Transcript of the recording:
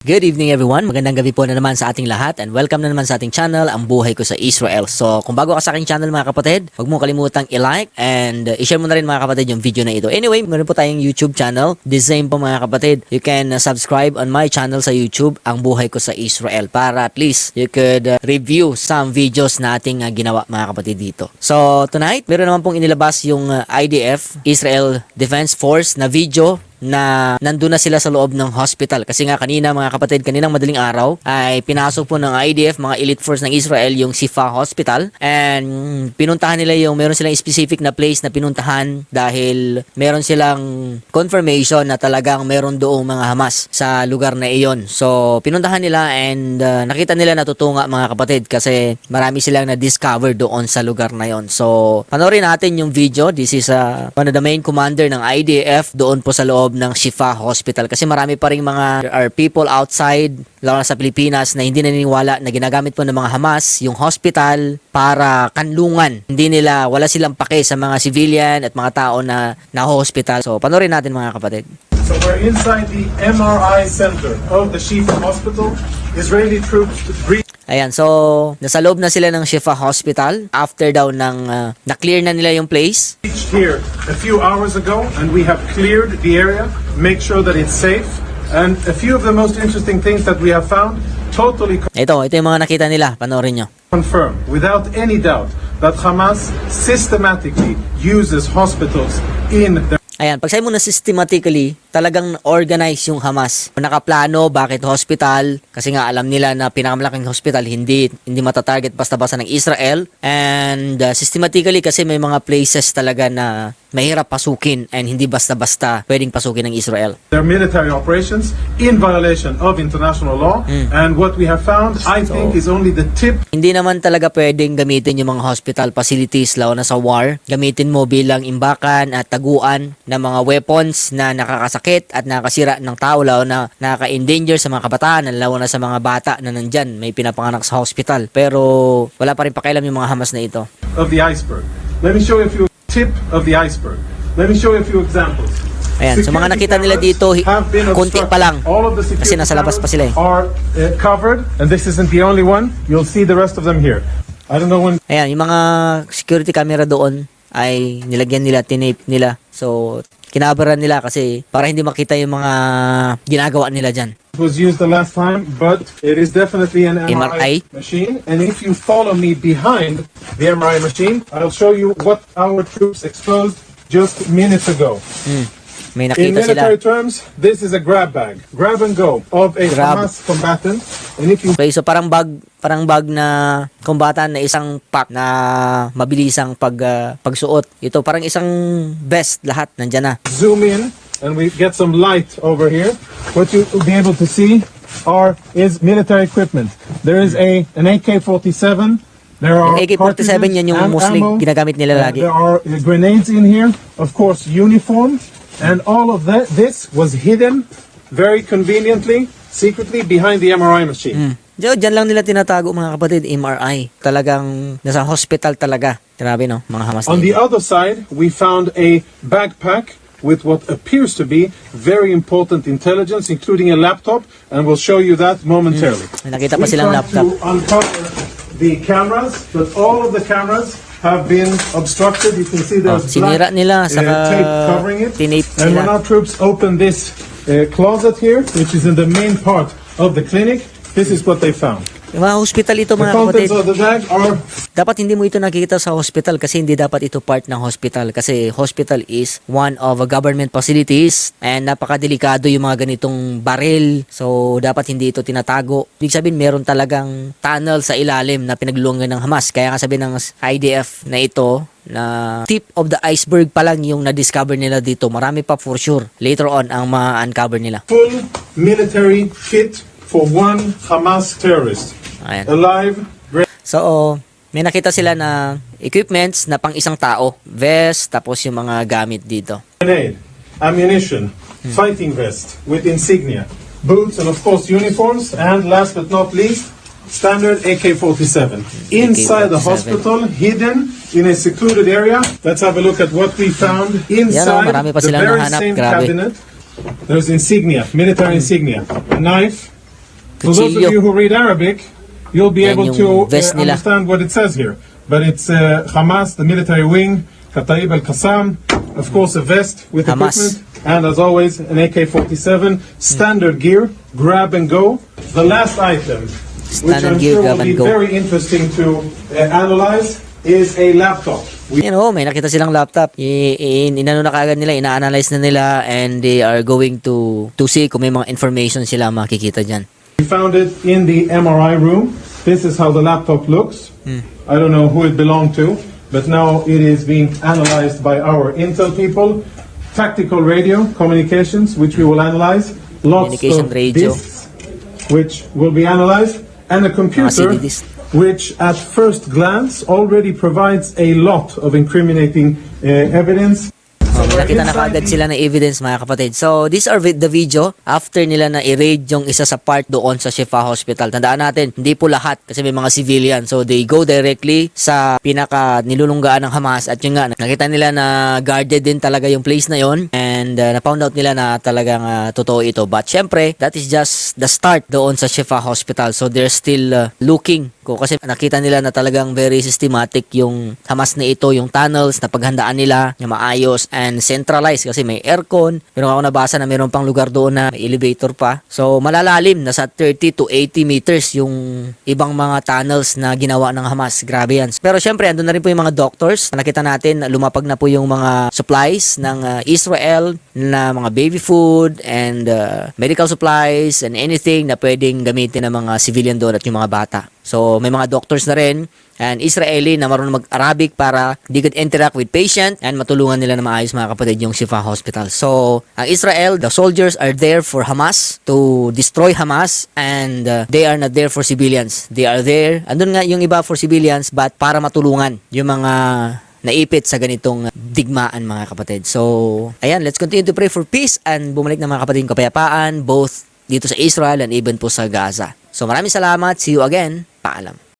Good evening everyone. Magandang gabi po na naman sa ating lahat and welcome na naman sa ating channel, Ang Buhay Ko sa Israel. So, kung bago ka sa aking channel mga kapatid, huwag mo kalimutang i-like and uh, i-share mo na rin mga kapatid yung video na ito. Anyway, meron po tayong YouTube channel. The same po mga kapatid. You can uh, subscribe on my channel sa YouTube, Ang Buhay Ko sa Israel para at least you could uh, review some videos na ating uh, ginawa mga kapatid dito. So, tonight, meron naman pong inilabas yung uh, IDF, Israel Defense Force na video na nandun na sila sa loob ng hospital. Kasi nga kanina mga kapatid, kaninang madaling araw ay pinasok po ng IDF, mga elite force ng Israel, yung Sifa Hospital. And mm, pinuntahan nila yung, meron silang specific na place na pinuntahan dahil meron silang confirmation na talagang meron doong mga Hamas sa lugar na iyon. So, pinuntahan nila and uh, nakita nila natutunga mga kapatid kasi marami silang na-discover doon sa lugar na yon. So, panoorin natin yung video. This is uh, one of the main commander ng IDF doon po sa loob ng Shifa Hospital kasi marami pa ring mga there are people outside lalo na sa Pilipinas na hindi naniniwala na ginagamit po ng mga Hamas yung hospital para kanlungan. Hindi nila, wala silang pake sa mga civilian at mga tao na na-hospital. So, panoorin natin mga kapatid. So we're inside the MRI center of the Shifa Hospital. Israeli troops breached Ayan, so nasa loob na sila ng Shifa Hospital after daw ng uh, na-clear na nila yung place. here a few hours ago, and we have cleared the area, make sure that it's safe. And a few of the most interesting things that we have found totally Ito, ito yung mga nakita nila. Panoorin nyo. confirm, without any doubt, that Hamas systematically uses hospitals in their Ayan, pag sabi mo na systematically, talagang organize yung Hamas. Nakaplano, bakit hospital? Kasi nga alam nila na pinakamalaking hospital hindi hindi matatarget basta-basta ng Israel. And uh, systematically kasi may mga places talaga na mahirap pasukin and hindi basta-basta pwedeng pasukin ng Israel. their military operations in violation of international law. And what we have found, I think, is only the tip Hindi naman talaga pwedeng gamitin yung mga hospital facilities lalo na sa war. Gamitin mo bilang imbakan at taguan ng mga weapons na nakakasakit at nakakasira ng tao lalo na nakaka-endanger sa mga kabataan lalo na sa mga bata na nandyan may pinapanganak sa hospital. Pero wala pa rin pakialam yung mga Hamas na ito. of the iceberg. Let me show you a few tip of the iceberg. Let me show you a few examples. Ayan, so mga nakita nila dito, konti pa lang. Kasi nasa labas pa sila eh. Are uh, covered, and this isn't the only one. You'll see the rest of them here. I don't know when Ayan, yung mga security camera doon ay nilagyan nila, tinape nila. So, kinabaran nila kasi para hindi makita yung mga ginagawa nila dyan. it was used the last time, but it is definitely an MRI. MRI machine. And if you follow me behind the MRI machine, I'll show you what our troops exposed just minutes ago. May In nakita sila. military terms, this is a grab bag, grab and go of a Grab. Hamas combatant. And if you Okay, so parang bag parang bag na kumbatan na isang pack na mabilisang pag ah, pagsuot. Ito parang isang vest lahat nandiyan na. zoom in and we get some light over here, what you will be able to see are is military equipment. There is a an AK-47. There are Yung AK-47 cartridges yan yung and mostly ammo. ginagamit nila Uh, lagi. There are uh, grenades in here. Of course, uniform, and all of that. This was hidden very conveniently, secretly behind the MRI machine. Hmm. Diyan, diyan lang nila tinatago mga kapatid, MRI. Talagang nasa hospital talaga. Grabe no, mga Hamas On the other side, we found a backpack with what appears to be very important intelligence, including a laptop, and we'll show you that momentarily. May nakita pa We silang tried laptop. to uncover the cameras, but all of the cameras have been obstructed. You can see Oh, there's sinira black, nila, uh, tape covering it. tinape And when our troops open this uh, closet here, which is in the main part of the clinic, this is what they found. Yung mga hospital ito mga kapatid. Dapat hindi mo ito nakikita sa hospital kasi hindi dapat ito part ng hospital kasi hospital is one of a government facilities and napakadelikado yung mga ganitong baril. So, dapat hindi ito tinatago. Ibig sabihin, meron talagang tunnel sa ilalim na pinaglulungan ng Hamas. Kaya nga sabi ng IDF na ito na tip of the iceberg pa lang yung na-discover nila dito. Marami pa for sure. Later on ang ma-uncover nila. full military kit for one Hamas terrorist. Ayan. Alive, So, may nakita sila na equipments na pang isang tao. Vest, tapos yung mga gamit dito. grenade, ammunition, fighting vest with insignia, boots, and of course uniforms, and last but not least, standard AK-47. Inside the AK-47. hospital, hidden in a secluded area. Let's have a look at what we found inside marami pa the very nahanap. same Grabe. cabinet. There's insignia, military insignia, a knife, For those of you who read Arabic, you'll be able to uh, understand what it says here. But it's uh, Hamas, the military wing, Kataib al-Qassam, of course a vest with Hamas. equipment, and as always, an AK-47, standard gear, grab and go. The last item, which Standard I'm gear, sure grab will and be go. very interesting to uh, analyze, is a laptop. We Yan oh, may nakita silang laptop. In, inano na kaagad nila, ina-analyze na nila and they are going to to see kung may mga information sila makikita dyan. We found it in the MRI room. This is how the laptop looks. I don't know who it belonged to, but now it is being analyzed by our Intel people. Tactical radio communications, which we will analyze. Lots of radio. disks, which will be analyzed, and a computer, CD which at first glance already provides a lot of incriminating uh, evidence. Oh, nakita na kaagad sila na evidence mga kapatid. So, these are the video after nila na i-raid yung isa sa part doon sa Shifa Hospital. Tandaan natin, hindi po lahat kasi may mga civilian. So, they go directly sa pinaka nilulunggaan ng Hamas at yun nga, nakita nila na guarded din talaga yung place na yon and uh, na-found out nila na talagang uh, totoo ito. But syempre, that is just the start doon sa Shifa Hospital. So, they're still uh, looking ko kasi nakita nila na talagang very systematic yung Hamas na ito, yung tunnels na paghandaan nila, na maayos and centralized kasi may aircon. Pero ako nabasa na mayroon pang lugar doon na may elevator pa. So malalalim, nasa 30 to 80 meters yung ibang mga tunnels na ginawa ng Hamas. Grabe yan. Pero syempre, andun na rin po yung mga doctors. Nakita natin, lumapag na po yung mga supplies ng uh, Israel na mga baby food and uh, medical supplies and anything na pwedeng gamitin ng mga civilian doon at yung mga bata. So, may mga doctors na rin and Israeli na marunong mag-Arabic para they could interact with patient and matulungan nila na maayos mga kapatid yung Shifa Hospital. So, ang Israel, the soldiers are there for Hamas to destroy Hamas and uh, they are not there for civilians. They are there, andun nga yung iba for civilians but para matulungan yung mga naipit sa ganitong digmaan mga kapatid. So, ayan, let's continue to pray for peace and bumalik na mga kapatid yung kapayapaan both dito sa Israel and even po sa Gaza. So maraming salamat. See you again. Paalam.